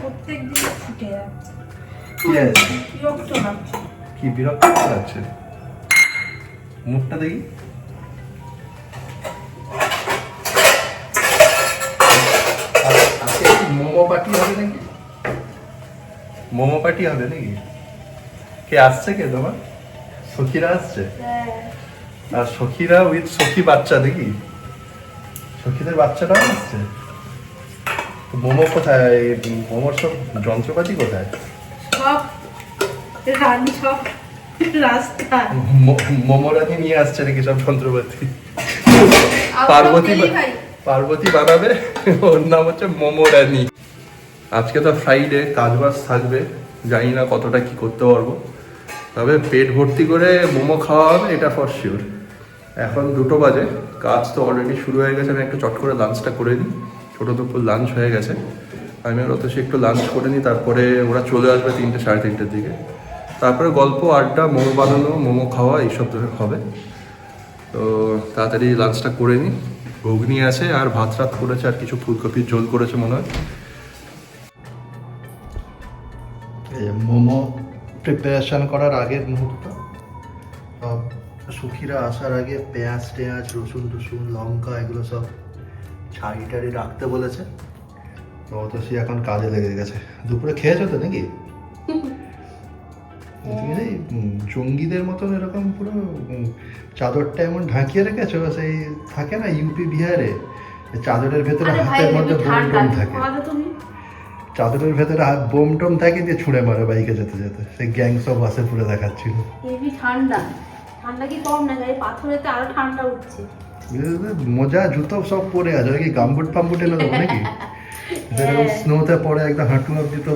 প্রত্যেক দিন যাচ্ছে। বিরক্ত লাগছে। কি বিরক্ত লাগছে? মুখটা দেখি। মোমো পার্টি হবে নাকি? মোমো পার্টি হবে নাকি? কে আসছে কে তোমার? সখীরা আসছে? হ্যাঁ। আর সখীরা উইথ সখী বাচ্চা নাকি? সখীদের বাচ্চাটাও আসছে? মোমো কোথায়? মোমোর সব যন্ত্রপাতি কোথায়? সব রানী সব রাস্তা। মো- মোমোরানি নিয়ে আসছে নাকি সব যন্ত্রপাতি? পার্বতী পার্বতী বানাবে? ওর নাম হচ্ছে মোমোরানি। আজকে তো ফ্রাইডে কাজ বাজ থাকবে। জানি না কতটা কি করতে পারব। তবে পেট ভর্তি করে মোমো খাওয়া হবে এটা ফর শিওর এখন দুটো বাজে। কাজ তো অলরেডি শুরু হয়ে গেছে আমি একটু চট করে লাঞ্চটা করে নিই। ছোটো দুপুর লাঞ্চ হয়ে গেছে। আমি অত সে একটু লাঞ্চ করে নিই, তারপরে ওরা চলে আসবে তিনটে, সাড়ে তিনটের দিকে। তারপরে গল্প, আড্ডা, মোমো বানানো, মোমো খাওয়া, এইসব ধরে হবে। তো তাড়াতাড়ি লাঞ্চটা করে নিই। ঘুগনি আছে, আর ভাত রাত করেছে, আর কিছু ফুলকপির ঝোল করেছে মনে হয়। মোমো প্রিপারেশন করার আগের মুহূর্ত। সব সুখীরা আসার আগে পেঁয়াজ টেঁয়াজ, রসুন টসুন, লঙ্কা, এগুলো সব ছাড়ি টাড়ি রাখতে বলেছে। তো তো সে এখন কাজে লেগে গেছে। দুপুরে খেয়েছো তো নাকি? তুমি এই জঙ্গিদের মতন এরকম পুরো চাদরটা এমন ঢাকিয়ে রেখেছো সেই থাকে না ইউপি বিহারে চাদরের ভেতরে হাতের মধ্যে বোম টোম থাকে। চাদরের ভেতরে হাত বোম টোম থাকে দিয়ে ছুঁড়ে মারে বাইকে যেতে যেতে। সেই গ্যাং সব বাসে পুরো দেখাচ্ছিল। ঠান্ডা। ঠান্ডা কি কম না পাথরেতে আরও ঠান্ডা উঠছে। মোজা জুতো সব পরে আছে। কি গামবুট ফাম্বুট এনে দেবো নাকি? স্নোতে পরে একদম হাঁটু অব্দি তো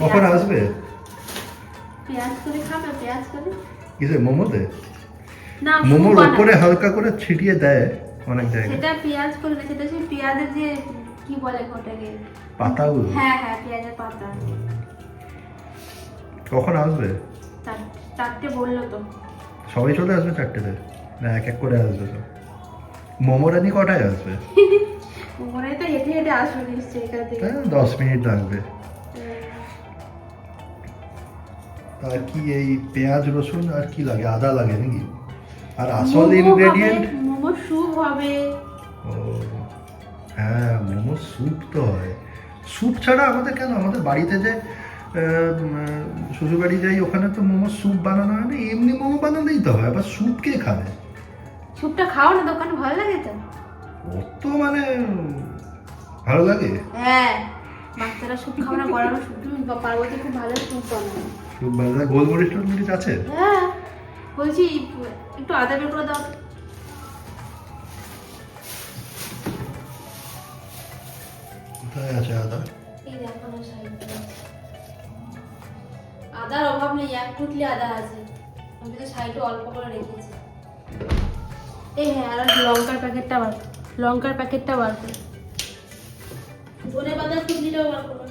কখন আসবে? কিসে মোমোতে? মোমোর উপরে হালকা করে ছিটিয়ে দেয় অনেক জায়গায়। সেটা পেঁয়াজ করে না সেটা সেই পেঁয়াজের যে কি বলে ওটাকে? পাতাগুলো হ্যাঁ হ্যাঁ পেঁয়াজের পাতা। কখন আসবে? চার- চারটে বলল তো। সবাই চলে আসবে চারটেতে না এক এক করে আসবে সব। মোমোরানি কটায় আসবে? তো হেঁটে হেঁটে আসবে নিশ্চয়ই হ্যাঁ দশ মিনিট লাগবে। আর কি এই পেঁয়াজ রসুন আর কি লাগে? আদা লাগে নাকি? আর আসল ইনগ্রেডিয়েন্ট মোমো স্যুপ হবে। ও হ্যাঁ মোমো স্যুপ তো হয়। স্যুপ ছাড়া আমাদের কেন? আমাদের বাড়িতে যে শ্বশুর বাড়ি যাই ওখানে তো মোমো স্যুপ বানানো হয় না এমনি মোমো বানালেই তো হয় আবার স্যুপ কে খাবে? স্যুপটা খাও না দোকানে ভালো লাগে তো। অত মানে ভালো লাগে। হ্যাঁ বাচ্চারা স্যুপ খাবে না গরমে স্যুপ তুমি পার্বতী খুব ভালো স্যুপ বানাবে স্যুপ গোলমরিচ টোলমরিচ আছে? হ্যাঁ বলছি একটু আদা বের করে দাও। কোথায় আছে আদা? এই দেখো সাইডে নেই এক টুকলি আদা আছে। আমি তো সাইডে অল্প করে রেখেছি। এই হ্যাঁ আর লঙ্কার প্যাকেটটা বার লঙ্কার প্যাকেটটা বার করুন ধনে পাতার টুকলিটাও বার করো।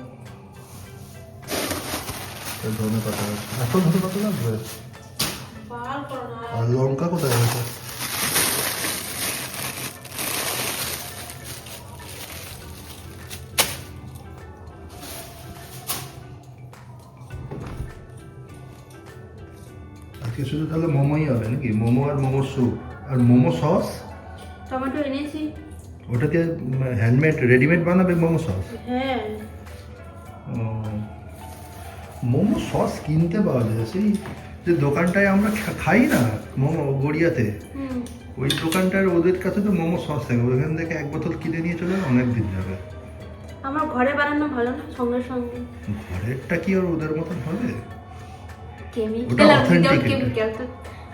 ধনে পাতা এখন এত ধনে পাতা লাগবে বার করো না। আর লঙ্কা কোথায় আছে? আজকে শুধু তাহলে মোমোই হবে নাকি? মোমো আর মোমো স্যুপ আর মোমো সস টমেটো এনেছি। ওটাকে হ্যান্ডমেড রেডিমেড বানাবে মোমো সস হ্যাঁ। মোমো সস কিনতে পাওয়া যায়। সেই যে দোকানটায় আমরা খাই না মোমো গড়িয়াতে ওই দোকানটার ওদের কাছে তো মোমো সস থাকে। ওখান থেকে এক বোতল কিনে নিয়ে চলে অনেক দিন যাবে। আমার ঘরে বানানো ভালো না সঙ্গে সঙ্গে। ঘরেরটা কি আর ওদের মতন হবে? কেমিক্যাল আর উইদাউট কেমিক্যাল তো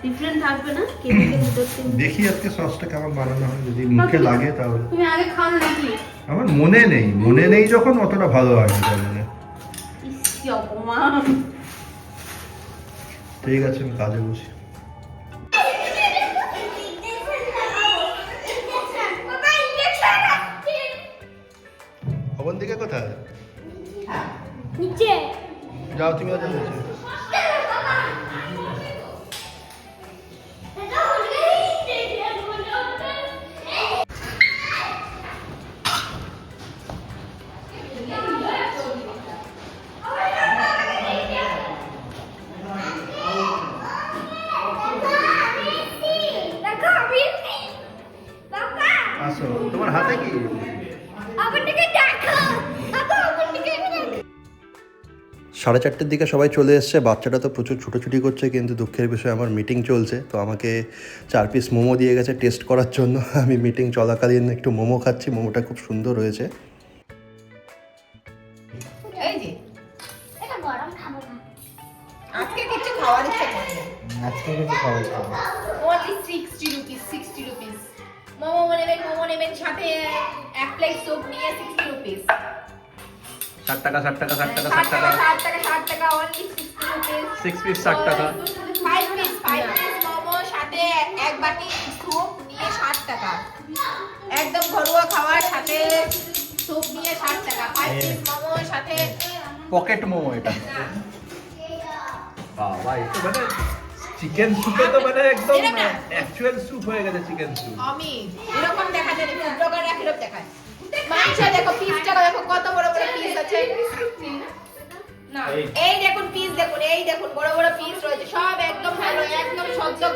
ডিফারেন্ট থাকবে না কেমিক্যাল উইদাউট কেমিক্যাল দেখি আজকে সসটা কেমন বানানো হয় যদি মুখে লাগে তাহলে। তুমি আগে খাও নাকি আমার মনে নেই মনে নেই যখন অতটা ভালো হয় না মানে। ঠিক আছে আমি কাজে বসি। দিকে কোথায়? নিচে। যাও তুমি আজ বলছি Thank you. সাড়ে চারটের দিকে সবাই চলে এসছে। বাচ্চাটা তো প্রচুর ছুটোছুটি করছে কিন্তু দুঃখের বিষয়ে আমার মিটিং চলছে। তো আমাকে চার পিস মোমো দিয়ে গেছে টেস্ট করার জন্য। আমি মিটিং চলাকালীন একটু মোমো খাচ্ছি মোমোটা খুব সুন্দর হয়েছে। এই যে এটা গরম খাব না। আজকে কিছু খাওয়ার ইচ্ছে করছে আজকে কিছু খাওয়া যাবে না। Only rupees sixty rupees momo নেবেন মোমো নেবেন সাথে এক প্লেট নিয়ে সিক্সটি রুপিস ষাট টাকা ষাট টাকা ষাট টাকা ষাট টাকা। সিক্স পিস ষাট টাকা এক বাটি স্যুপ নিয়ে ষাট টাকা। একদম ঘরোয়া খাওয়ার সাথে স্যুপ নিয়ে ষাট টাকা। ফাইভ পিস মোমো সাথে পকেট মোমো এটা। বাবা এটা মানে চিকেন স্যুপে তো মানে একদম এরকম অ্যাকচুয়াল স্যুপ হয়ে গেছে চিকেন স্যুপ আমি এরকম দেখা যায় ফুড ব্লগাররা কীরকম দেখায়। মাংস দেখো পিসটা দেখো কত বড় বড় পিস আছে। এই। দেখুন পিস দেখুন এই দেখুন বড় বড় পিস রয়েছে। সব একদম ভালো একদম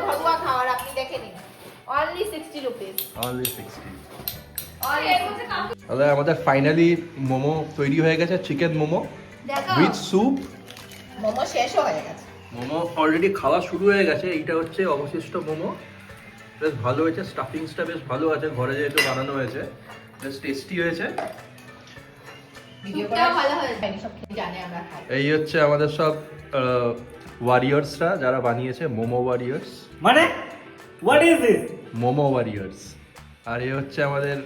ঘরোয়া খাবার আপনি দেখে নিন। Only sixty rupees only sixty তাহলে আমাদের ফাইনালি মোমো তৈরি হয়ে গেছে চিকেন মোমো দেখো। উইথ স্যুপ মোমো শেষও হয়ে গেছে। মোমো অলরেডি খাওয়া শুরু হয়ে গেছে এইটা হচ্ছে অবশিষ্ট মোমো। বেশ ভালো হয়েছে স্টাফিংসটা বেশ ভালো আছে ঘরে যেহেতু বানানো হয়েছে। বেশ টেস্টি হয়েছে। এই হচ্ছে আমাদের সব ওয়ারিয়ার্সরা যারা বানিয়েছে মোমো ওয়ারিয়ার্স মানে? What is this momo warriors আর এ হচ্ছে আমাদের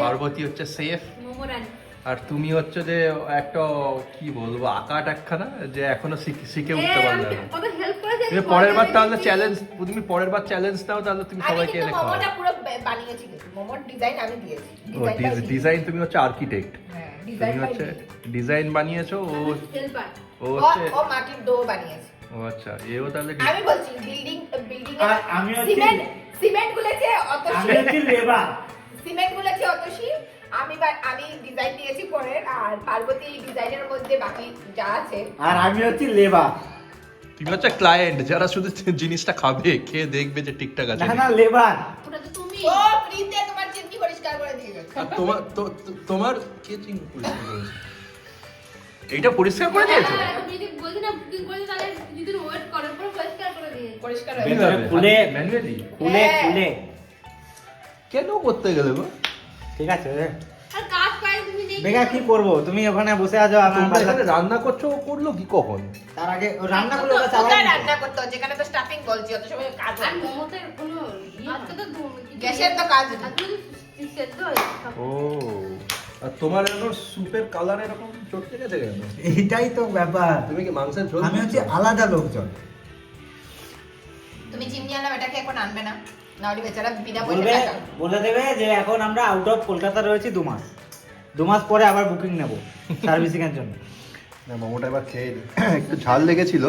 পার্বতী হচ্ছে সেফ আর তুমি হচ্ছে যে একটা কি বলব আঁকাট একখানা যে এখনও শিখে- শিখে উঠতে পারলে না। তুমি পরের বার তাহলে চ্যালেঞ্জ তুমি পরের বার চ্যালেঞ্জ দাও তাহলে তুমি সবাইকে এনে বানিয়েছি। মোমোর ডিজাইন আমি দিয়েছি। ডিজাইন তুমি হচ্ছে আর্কিটেক্ট হ্যাঁ তুমি হচ্ছে ডিজাইন বানিয়েছো ও ও ও হচ্ছে ও মাটির ডো বানিয়েছে। ও আচ্ছা এও তাহলে আমি বলছি বিল্ডিং বিল্ডিং আর আমি হচ্ছি- সিমেন্ট সিমেন্ট গুলেছে অতসী। আমি হচ্ছি লেবার। সিমেন্ট গুলেছে অতসী। আমি বা- আমি ডিজাইন দিয়েছি পরের আর পার্বতী ডিজাইনের মধ্যে বাকি যা আছে। আর আমি হচ্ছি লেবার। তুমি হচ্ছে ক্লায়েন্ট যারা শুধু জিনিসটা খাবে খেয়ে দেখবে যে ঠিকঠাক আছে না না লেবার। ওটা তো তুমি। ও ফ্রিতে তোমার পরিষ্কার করে দিয়ে গেছে। তোমার তো- তোমার কে চিন পরিষ্কার করেছে? এইটা পরিষ্কার করে দিয়েছ? তুমি যদি বলছি না বুকিং করেছি তাহলে যদি ওয়েট করো পুরো পরিষ্কার করে দিয়ে। পরিষ্কার খুলে- ম্যানুয়ালি খুলে। খুলে। কেন করতে গেলে গো? ঠিক আছে আর কাজ পাই তুমি নেই বেগা কি করব? তুমি ওখানে বসে আছো এখানে রান্না করছ ও করল কি কখন? তার আগে রান্না করলে রান্না করতে যেখানে তো স্টাফিং বলছি অত সময় কাজ আর কোনো আজকে তো গ্যাসের তো কাজ। ও আর তোমার এখন স্যুপের কালার এরকম চটকে গেছে কেন? এইটাই তো ব্যাপার। তুমি কি মাংসের ঝোল আমি হচ্ছে আলাদা লোকজন। তুমি চিমনি আনা এটাকে এখন আনবে না। নাহলে বেচারা বিনা পয়সা বলে দেবে যে এখন আমরা আউট অফ কলকাতা রয়েছি দু মাস। দু মাস পরে আবার বুকিং নেব সার্ভিসিং এর জন্য। না মোমোটা এবার খেয়ে একটু ঝাল লেগেছিল